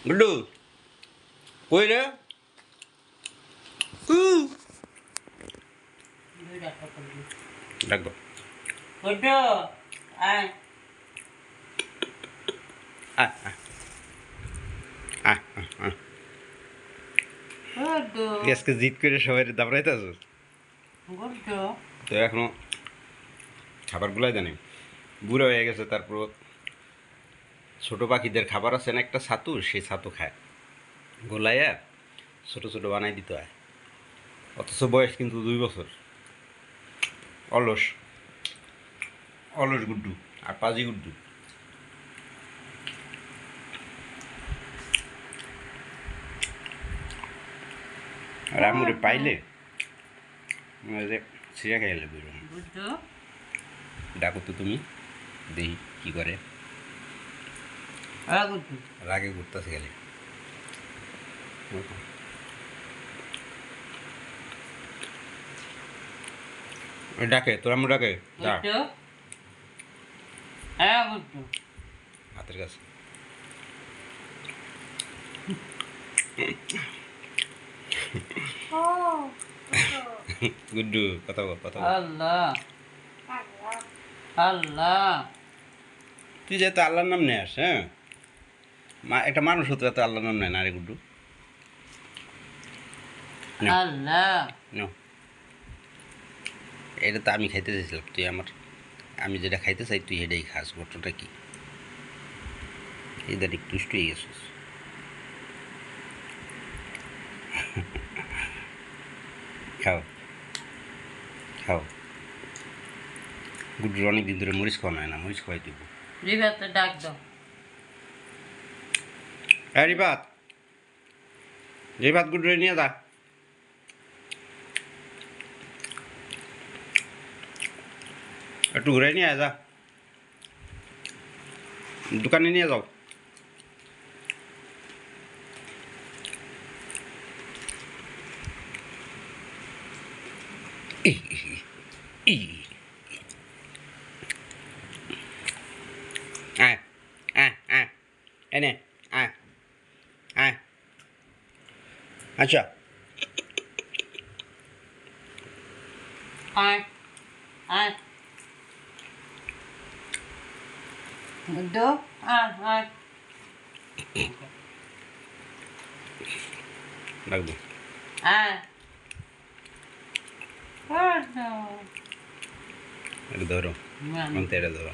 গুড্ডু কই রে ডাকবো গুড্ডু আয় আজকে জিত করে সবাই দাবড়াইতে গুড্ডু তো এখনও খাবারগুলাই জানি বুড়ো হয়ে গেছে তারপর ছোট পাখিদের খাবার আছে না একটা ছাতু সেই ছাতু খায়। গোলাইয়া ছোট ছোট বানাই দিতে হয়। অথচ বয়স কিন্তু দুই বছর। অলস। অলস গুড্ডু আর পাজি গুড্ডু। আর আমরে পাইলে ছিঁড়া খাইলে বুঝলাম ডাকো তো তুমি দেখি কি করে। রাগে ঘুরতেছে। গেলে ডাকে তোর আমি ডাকে? গুড্ডু হ্যাঁ হাতের কাছে। গুড্ডু কথা বল কথা আল্লাহ। আল্লাহ। তুই যেহেতু আল্লাহর নাম নেয় আস হ্যাঁ? একটা মানুষ হতে তো আল্লাহর নাম নেয় না রে গুড্ডু। আল্লাহ। এটা তো আমি খাইতে চাইছিলাম তুই আমার আমি যেটা খাইতে চাই তুই এটাই খাস ঘটনাটা কি? এদের একটু দুষ্ট হয়ে গেছিস। খাও। খাও। গুড্ডুর অনেক দিন ধরে মরিচ খাওয়ানো হয় না মরিচ খাওয়াই দিব। ডাক দাও। হ্যাঁ রিপাত রিপাত গুড্ডুরে নিয়ে যা একটু ঘুরে নিয়ে আয় যা দোকানে নিয়ে যাও আয় আয় আয় এনে আয় আয়। আচ্ছা। আয়। আয়। গুড্ডু আয় আয়। রাখব আয়। এটা ধরো। এটা ধরো।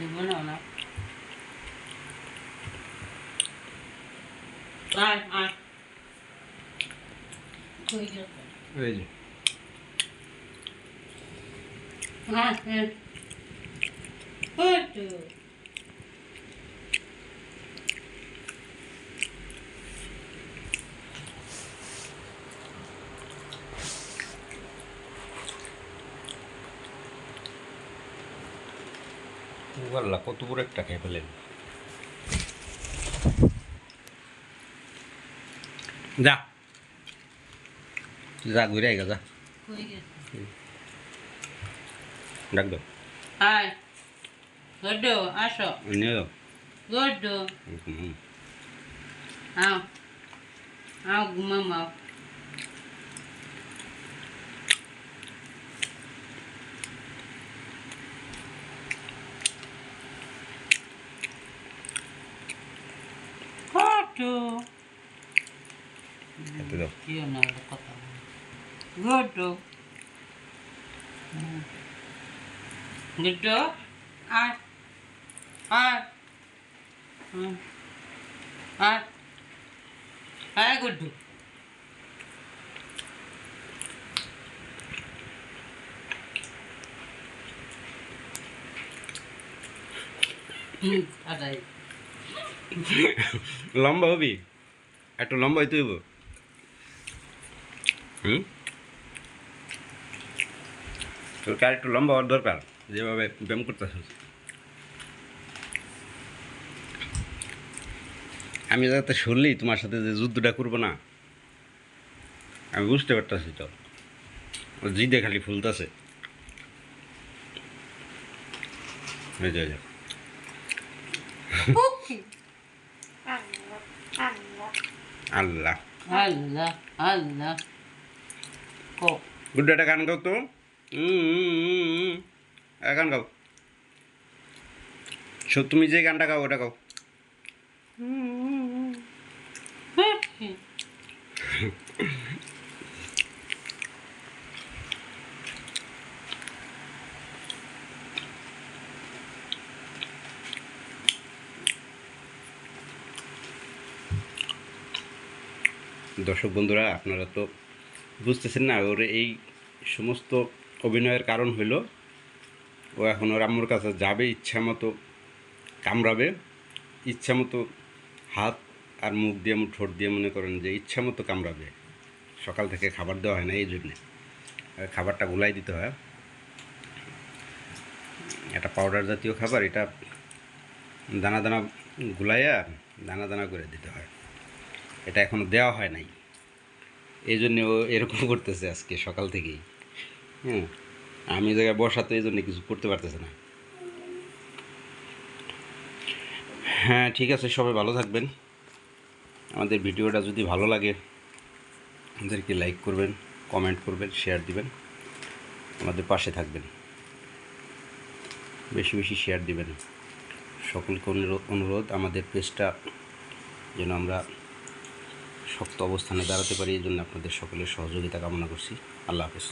দিব না আয় আয়। এই যে। আয় আয়। আল্লাহ কত বড় একটা খেয়ে ফেলেন। যা যা ঘুরে আইগা যা ডাক দাও আয় গুড্ডু আসো নিয়ে যাও গুড্ডু। আও আও গুড্ডু খেতে দাও কেউ না কথা আয় হুম। আয় আয় গুড্ডু হুম আদাই লম্বা হবি? একটু লম্বা হইতে হইব? হুম? তোর কার একটু লম্বা হওয়ার দরকার যেভাবে ব্যায়াম করতেছিস আমি যাতে শুনলি তোমার সাথে যে যুদ্ধটা করব না আমি বুঝতে পারতেছি তো। জিদে খালি ফুলতেছে। আল্লাহ। আল্লাহ আল্লাহ। গুড্ডু একটা গান গাও তো। গান গাও। সো তুমি যে গানটা গাও ওটা গাও। দর্শক বন্ধুরা আপনারা তো বুঝতেছেন না, ওর এই সমস্ত অভিনয়ের কারণ হইল, ও এখন ওর আম্মুর কাছে যাবে, ইচ্ছা মতো কামড়াবে, ইচ্ছা মতো হাত আর মুখ দিয়ে, ঠোঁট দিয়ে মনে করেন যে ইচ্ছা মতো কামড়াবে। সকাল থেকে খাবার দেওয়া হয় না এই জন্যে। খাবারটা গুলাই দিতে হয়। এটা পাউডার জাতীয় খাবার, এটা দানা দানা গুলাইয়া দানা দানা করে দিতে হয়। এটা এখনও দেওয়া হয় নাই। এই জন্য ও এরকম করতেছে আজকে, সকাল থেকেই। হ্যাঁ আমি জায়গায় বসাতে এই জন্য কিছু করতে পারতেছে না। হ্যাঁ ঠিক আছে, সবাই ভালো থাকবেন। আমাদের ভিডিওটা যদি ভালো লাগে, আমাদেরকে লাইক করবেন কমেন্ট করবেন শেয়ার দিবেন। আমাদের পাশে থাকবেন। বেশি বেশি শেয়ার দিবেন। সকলকে অনুরোধ অনুরোধ, আমাদের পেজটা যেন আমরা শক্ত অবস্থানে দাঁড়াতে পারি এই জন্য আপনাদের সকলের সহযোগিতা কামনা করছি। আল্লাহ হাফেজ।